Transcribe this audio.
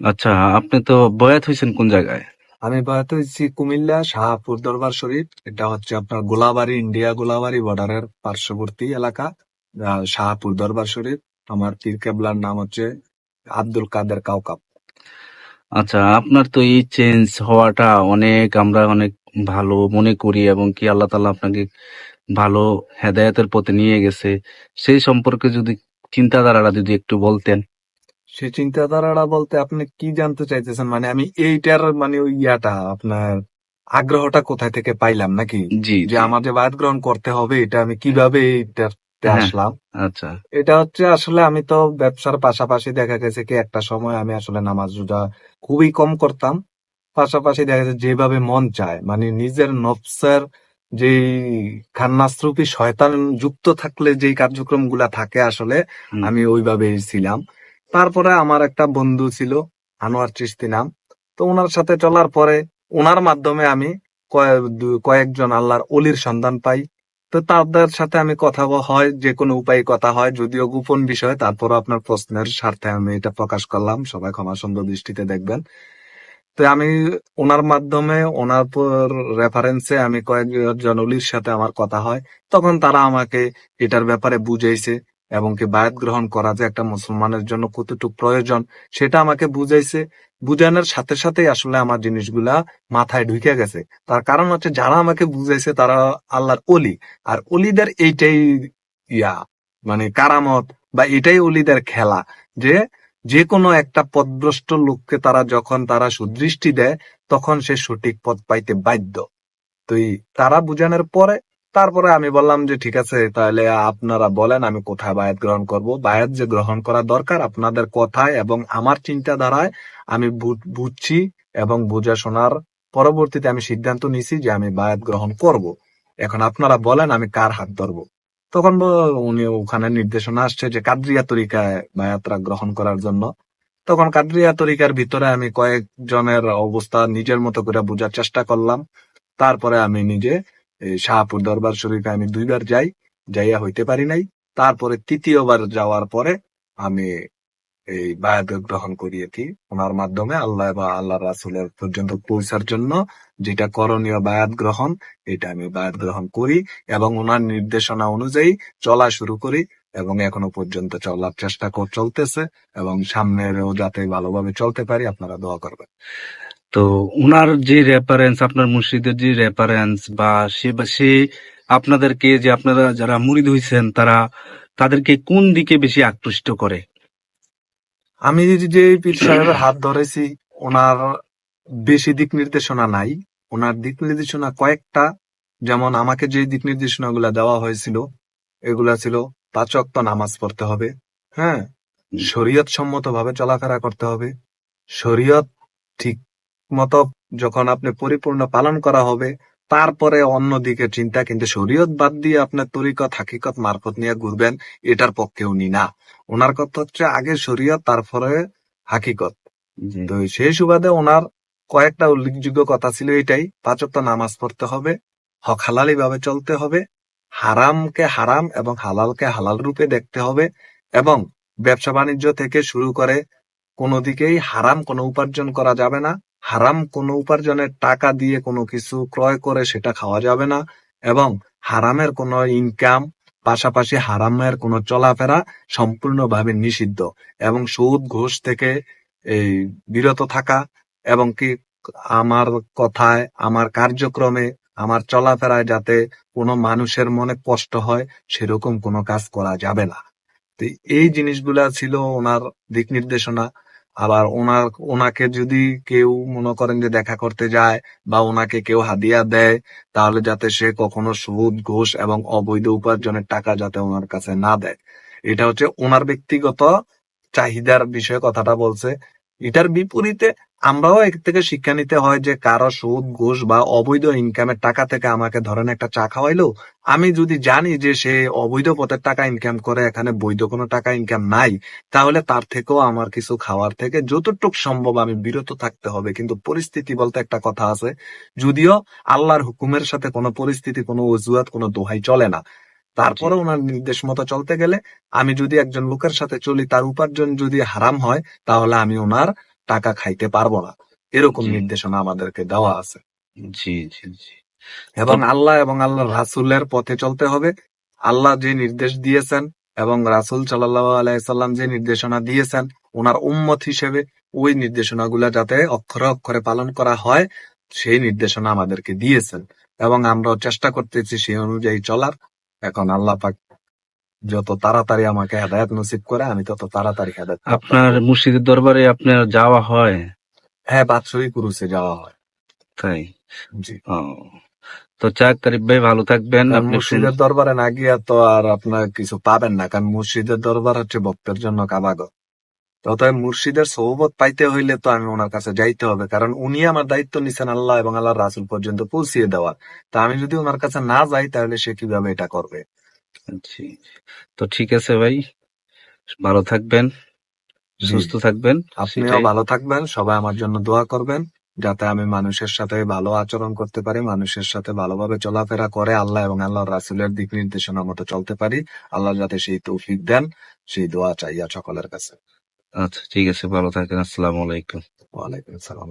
আচ্ছা আপনি তো বয়াত হয়েছেন কোন জায়গায়? আমি বয়াত হয়েছি কুমিল্লা শাহপুর দরবার শরীফ। এটা হচ্ছে আপনার গোলাবাড়ি ইন্ডিয়া গোলাবাড়ি বর্ডারের পার্শ্ববর্তী এলাকা শাহপুর দরবার শরীফ। আমার পীর কেবলার নাম হচ্ছে আব্দুল কাদের কাউকাব আচ্ছা আপনার তো এই চেঞ্জ হওয়াটা অনেক আমরা অনেক ভালো মনে করি এবং কি আল্লাহ তাআলা আপনাকে ভালো হেদায়েতের পথে নিয়ে গেছে। সেই সম্পর্কে যদি চিন্তাধারাটা যদি একটু বলতেন। সে চিন্তাধারাটা বলতে আপনি কি জানতে চাইতেছেন? মানে আমি এইটার মানে ওই ইয়াটা আপনার আগ্রহটা কোথায় থেকে পাইলাম নাকি? জি যে। আমার যে বায়াত গ্রহণ করতে হবে এটা আমি কীভাবে এইটাতে হ্যাঁ। আসলাম? আচ্ছা। এটা হচ্ছে আসলে আমি তো ব্যবসার পাশাপাশি দেখা গেছে কি একটা সময় আমি আসলে নামাজ রোজা খুবই কম করতাম। পাশাপাশি দেখা যাচ্ছে যেভাবে মন চায় মানে নিজের নফসের যে খান্নাস্রূপী শয়তান যুক্ত থাকলে যেই কার্যক্রমগুলা থাকে আসলে আমি ওইভাবে ছিলাম। তারপরে আমার একটা বন্ধু ছিল, আনোয়ার চিস্তি নাম। তো ওনার সাথে চলার পরে ওনার মাধ্যমে আমি কয়ে- কয়েকজন আল্লাহর অলির সন্ধান পাই। তো তাদের সাথে আমি কথা হয়, যে কোনো উপায়ে কথা হয়, যদিও গোপন বিষয় তারপর আপনার প্রশ্নের স্বার্থে আমি এটা প্রকাশ করলাম। সবাই ক্ষমা সুন্দর দৃষ্টিতে দেখবেন। তো আমি ওনার মাধ্যমে ওনার রেফারেন্সে আমি কয়েকজন অলির সাথে আমার কথা হয়। তখন তারা আমাকে এটার ব্যাপারে বুঝাইছে। এবং কি বায়াত গ্রহণ করা যে একটা মুসলমানের জন্য কতটুকু প্রয়োজন, সেটা আমাকে বুঝাইছে। বুঝানোর সাথে সাথেই আসলে আমার জিনিসগুলা মাথায় ঢুকে গেছে। তার কারণ হচ্ছে যারা আমাকে বুঝাইছে তারা আল্লাহর অলি আর অলিদের এইটাই ইয়া মানে কারামত বা এটাই অলিদের খেলা যে যে কোনো একটা পদভ্রষ্ট লোককে তারা যখন তারা সুদৃষ্টি দেয়, তখন সে সঠিক পথ পাইতে বাধ্য। তো তারা বুঝানোর পরে তারপরে আমি বললাম যে, ঠিক আছে, তাহলে আপনারা বলেন আমি কোথায় বায়াত গ্রহণ করব। বায়াত যে গ্রহণ করা দরকার আপনাদের কথায় এবং আমার চিন্তাধারায় আমি বুঝছি এবং বুঝা শোনার পরবর্তীতে আমি সিদ্ধান্ত নিছি যে আমি বায়াত গ্রহণ করব। এখন আপনারা বলেন আমি কার হাত ধরবো? তখন উনি ওখানে নির্দেশনা আসছে যে, কাদ্রিয়া তরিকায় বায়াতরা গ্রহণ করার জন্য। তখন কাদ্রিয়া তরিকার ভিতরে আমি কয়েকজনের অবস্থা নিজের মতো করে বোঝার চেষ্টা করলাম। তারপরে আমি নিজে শাহপুর দরবার শরীফে আমি দুইবার যাই, যাইয়া হইতে পারি নাই। তারপরে তৃতীয়বার যাওয়ার পরে আমি এই বায়াত গ্রহণ করিয়েছি ওনার মাধ্যমে আল্লাহ বা আল্লাহ রাসুলের পর্যন্ত পৌঁছার জন্য। যেটা করণীয় বায়াত গ্রহণ, এটা আমি বায়াত গ্রহণ করি এবং ওনার নির্দেশনা অনুযায়ী চলা শুরু করি এবং এখনও পর্যন্ত চলার চেষ্টা চলতেছে এবং সামনেরও যাতে ভালোভাবে চলতে পারি, আপনারা দোয়া করবেন। তো উনার যে রেফারেন্স আপনার মুর্শিদের যে রেফারেন্স বা সে বা সে আপনাদেরকে যে আপনারা যারা মুরিদ হইছেন তারা তাদেরকে কোন দিকে বেশি আকৃষ্ট করে? আমি যে পীর সাহেবের হাত ধরেছি ওনার বেশি দিক নির্দেশনা নাই। ওনার দিক নির্দেশনা কয়েকটা যেমন আমাকে যে দিক নির্দেশনা গুলা দেওয়া হয়েছিল এগুলা ছিল পাঁচ নামাজ পড়তে হবে হ্যাঁ? শরীয়ত সম্মত ভাবে চলাফেরা করতে হবে। শরীয়ত ঠিক মতো যখন আপনি পরিপূর্ণ পালন করা হবে তারপরে অন্যদিকে চিন্তা কিন্তু শরীয়ত বাদ দিয়ে আপনার তরিকত হাকিকত মারফত নিয়ে ঘুরবেন এটার পক্ষে উনি না। ওনার কথা হচ্ছে আগে শরীয়ত তারপরে হাকিকত। তো সেই সুবাদে ওনার কয়েকটা উল্লেখযোগ্য কথা ছিল এটাই পাঁচক্ত নামাজ পড়তে হবে হক হালালি ভাবে চলতে হবে হারামকে হারাম এবং হালালকে হালাল রূপে দেখতে হবে এবং ব্যবসা বাণিজ্য থেকে শুরু করে কোনো দিকেই হারাম কোনো উপার্জন করা যাবে না। হারাম কোনো উপার্জনের টাকা দিয়ে কোনো কিছু ক্রয় করে সেটা খাওয়া যাবে না এবং হারামের কোনো ইনকাম পাশাপাশি হারামের কোনো চলাফেরা সম্পূর্ণভাবে নিষিদ্ধ এবং সুদ, ঘোষ থেকে এই বিরত থাকা এবং কি আমার কথায়, আমার কার্যক্রমে, আমার চলাফেরায় যাতে কোনো মানুষের মনে কষ্ট হয় সেরকম কোনো কাজ করা যাবে না। তো এই জিনিসগুলা ছিল ওনার দিক নির্দেশনা। আবার ওনার ওনাকে যদি কেউ মনে করেন যে দেখা করতে যায় বা ওনাকে কেউ হাদিয়া দেয়, তাহলে যাতে সে কখনো সুদ, ঘোষ এবং অবৈধ উপার্জনের টাকা যাতে ওনার কাছে না দেয়। এটা হচ্ছে ওনার ব্যক্তিগত চাহিদার বিষয়ে কথাটা বলছে। এটার বিপরীতে আমরাও এর থেকে শিক্ষা নিতে হয় যে কারও সুদ, ঘুষ বা অবৈধ ইনকামের টাকা থেকে আমাকে ধরেন একটা চা খাওয়াইলো, আমি যদি জানি যে সে অবৈধ পথের টাকা ইনকাম করে, এখানে বৈধ কোনো টাকা ইনকাম নাই, তাহলে তার থেকেও আমার কিছু খাওয়ার থেকে যতটুকু সম্ভব আমি বিরত থাকতে হবে। কিন্তু পরিস্থিতি বলতে একটা কথা আছে, যদিও আল্লাহর হুকুমের সাথে কোনো পরিস্থিতি, কোনো অজুহাত, কোনো দোহাই চলে না। তারপরে ওনার নির্দেশ মতো চলতে গেলে, আমি যদি একজন লোকের সাথে চলি, তার উপার্জন যদি হারাম হয়, তাহলে আমি ওনার টাকা খাইতে পারব না। এরকম নির্দেশনা আমাদেরকে দেওয়া আছে। জি জি জি। এবং আল্লাহ এবং আল্লাহ রাসুলের পথে চলতে হবে। আল্লাহ যে নির্দেশ দিয়েছেন এবং রাসুল সাল্লাহ আলাইসাল্লাম যে নির্দেশনা দিয়েছেন ওনার উম্মত হিসেবে ওই নির্দেশনাগুলো যাতে অক্ষরে অক্ষরে পালন করা হয় সেই নির্দেশনা আমাদেরকে দিয়েছেন। এবং আমরাও চেষ্টা করতেছি সেই অনুযায়ী চলার। এখন আল্লাহ পাক যত তাড়াতাড়ি আমাকে হেদায়ত নসিব করে আমি তত তাড়াতাড়ি হেদায়ত আপনার মুর্শিদের দরবারে আপনার যাওয়া হয়? হ্যাঁ বাৎসরিক কুরুসে যাওয়া হয়। তাই? জি। তো যাক তারিফ ভাই ভালো থাকবেন। মুর্শিদের দরবারে না গিয়ে তো আর আপনার কিছু পাবেন না কারণ মুর্শিদের দরবার হচ্ছে ভক্তের জন্য কাবাগর। অতএব মুর্শিদের সৌবত পাইতে হইলে তো আমি ওনার কাছে যাইতে হবে কারণ উনি আমার দায়িত্ব নিছেন আল্লাহ এবং আল্লাহ রাসুল পর্যন্ত পৌঁছিয়ে দেওয়ার। তা আমি যদি ওনার কাছে না যাই তাহলে সে কীভাবে এটা করবে? জি। তো ঠিক আছে ভাই ভালো থাকবেন জি। সুস্থ থাকবেন আপনিও সেটাই। ভালো থাকবেন সবাই আমার জন্য দোয়া করবেন যাতে আমি মানুষের সাথে ভালো আচরণ করতে পারি মানুষের সাথে ভালোভাবে চলাফেরা করে আল্লাহ এবং আল্লাহ রাসুলের দিক নির্দেশনা মতো চলতে পারি। আল্লাহ যাতে সেই তৌফিক দেন সেই দোয়া চাইয়া সকলের কাছে। আচ্ছা ঠিক আছে ভালো থাকেন আসসালামু আলাইকুম। ওয়ালাইকুম আসসালাম।